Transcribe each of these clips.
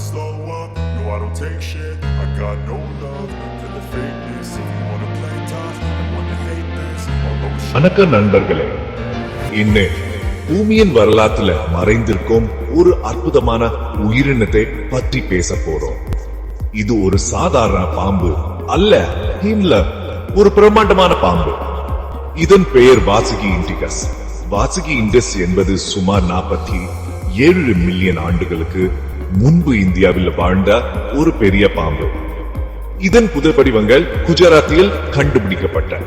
never slow up, no I don't take shit. I got no love for the fakeness. If you wanna play tough and wanna hate this I'll always வணக்கம் நண்பர்களே இன்னு பூமியின் வரலாற்றுல மறைந்திருக்கும் ஒரு அற்புதமான உயிரினத்தை பற்றி பேச போறோம். இது ஒரு சாதாரண பாம்பு அல்ல ஹிம்ல ஒரு பிரம்மாண்டமான பாம்பு. இதன் பெயர் வாசுகி இண்டிகஸ் வாசுகி இண்டஸ் என்பது சுமார் நாற்பத்தி ஏழு மில்லியன் ஆண்டுகளுக்கு முன்பு இந்தியாவில் வாழ்ந்த ஒரு பெரிய பாம்பு. இதன் புதைப்படிவங்கள் குஜராத்தில் கண்டுபிடிக்கப்பட்ட.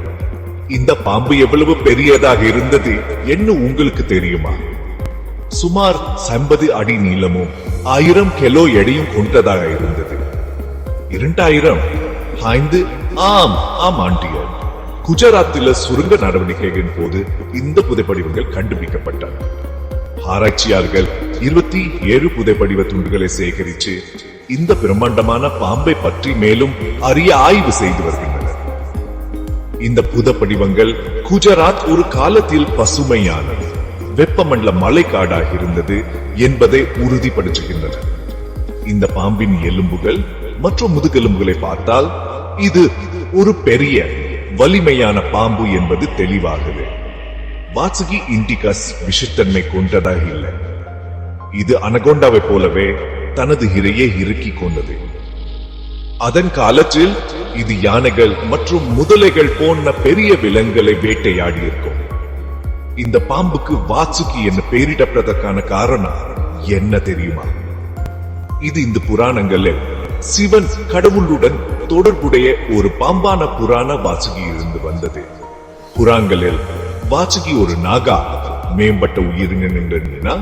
இந்த பாம்பு எவ்வளவு பெரியதாக இருந்தது என்ன உங்களுக்கு தெரியுமா? சுமார் 50 அடி நீளமும் ஆயிரம் கிலோ எடையும் கொண்டதாக இருந்தது. இரண்டாயிரம் ஐந்து ஆம் ஆம் ஆண்டியர் குஜராத்தில் சுருங்க நடவடிக்கைகளின் போது இந்த புதைப்படிவங்கள் கண்டுபிடிக்கப்பட்டன. ஆராய்ச்சியாளர்கள் இருபத்தி ஏழு புதைப்படிவ துண்டுகளை சேகரித்து இந்த பிரம்மாண்டமான பாம்பை பற்றி மேலும் அறிய ஆய்வு செய்து வருகின்றனர். இந்த புதப்படிவங்கள் குஜராத் ஒரு காலத்தில் பசுமையானது வெப்பமண்டல மலைக்காடாக இருந்தது என்பதை உறுதிப்படுத்துகின்றன. இந்த பாம்பின் எலும்புகள் மற்றும் முதுகெலும்புகளை பார்த்தால் இது ஒரு பெரிய வலிமையான பாம்பு என்பது தெளிவாகுது. வாசுகி இண்டிகாஸ் விஷத்தன்மை கொண்டதாக இல்லை. இது அனகொண்டாவை போலவே தனது இரையை இறுக்கிக் கொண்டது. அதன் காலத்தில் இது யானைகள் மற்றும் முதலைகள் போன்ற பெரிய விலங்குகளை வேட்டையாடி இருக்கும் இந்த பாம்புக்கு வாசுகி என்று பெயரிடப்பட்டதற்கான காரணம் என்ன தெரியுமா? இது இந்த புராணங்களில் சிவன் கடவுளுடன் தொடர்புடைய ஒரு பாம்பான புராண வாசுகி இருந்து வந்தது. புறாங்களில் வாசுகி ஒரு நாகா மேம்பட்ட உயிரினா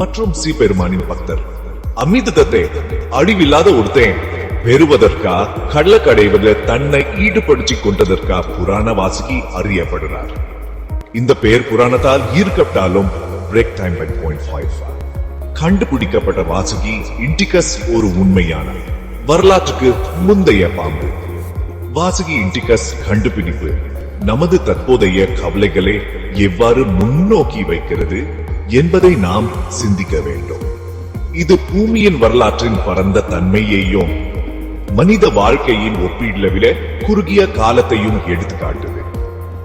மற்றும் சீபெருமானின் பக்தர். அமிர்தத்தை அழிவில்லாத ஒருத்தன் பெறுவதற்கா கள்ளக்கடைவதில் தன்னை ஈடுபடுத்திக் கொண்டதற்கா புராண வாசுகி அறியப்படுகிறார். இந்த பெயர் புராணத்தால் ஈர்க்கப்பட்டாலும் break time by point five கண்டுபிடிக்கப்பட்ட வாசுகி இண்டிகஸ் ஒரு உண்மையான வரலாற்றுக்கு முந்தைய பாம்பு. வாசுகி இண்டிகஸ் கண்டுபிடிப்பு நமது தற்போதைய கவலைகளை எவ்வாறு முன்னோக்கி வைக்கிறது என்பதை நாம் சிந்திக்க வேண்டும். இது பூமியின் வரலாற்றின் பரந்த தன்மையையும் மனித வாழ்க்கையின் ஒப்பீடுல குறுகிய காலத்தையும் எடுத்துக்காட்டுது.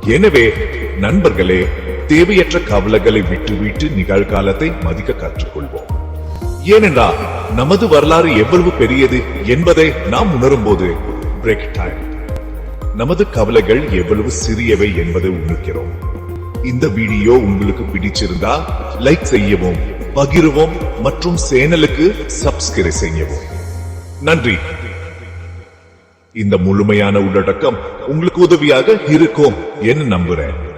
எனவே நண்பர்களே தேவையற்ற கவலைகளை விட்டுவிட்டு நிகழ்காலத்தை மதிக்க கற்றுக்கொள்வோம். ஏனென்றால் நமது வரலாறு எவ்வளவு பெரியது என்பதை நாம் உணரும் போது பிரேக் டைம் நமது கவலைகள் எவ்வளவு சிறியவை என்பதை உணர்கிறோம். இந்த வீடியோ உங்களுக்கு பிடிச்சிருந்தா லைக் செய்யவும் பகிரவும் மற்றும் சேனலுக்கு சப்ஸ்கிரைப் செய்யவும். நன்றி. இந்த முழுமையான உள்ளடக்கம் உங்களுக்கு உதவியாக இருக்கும் என்று நம்புறேன்.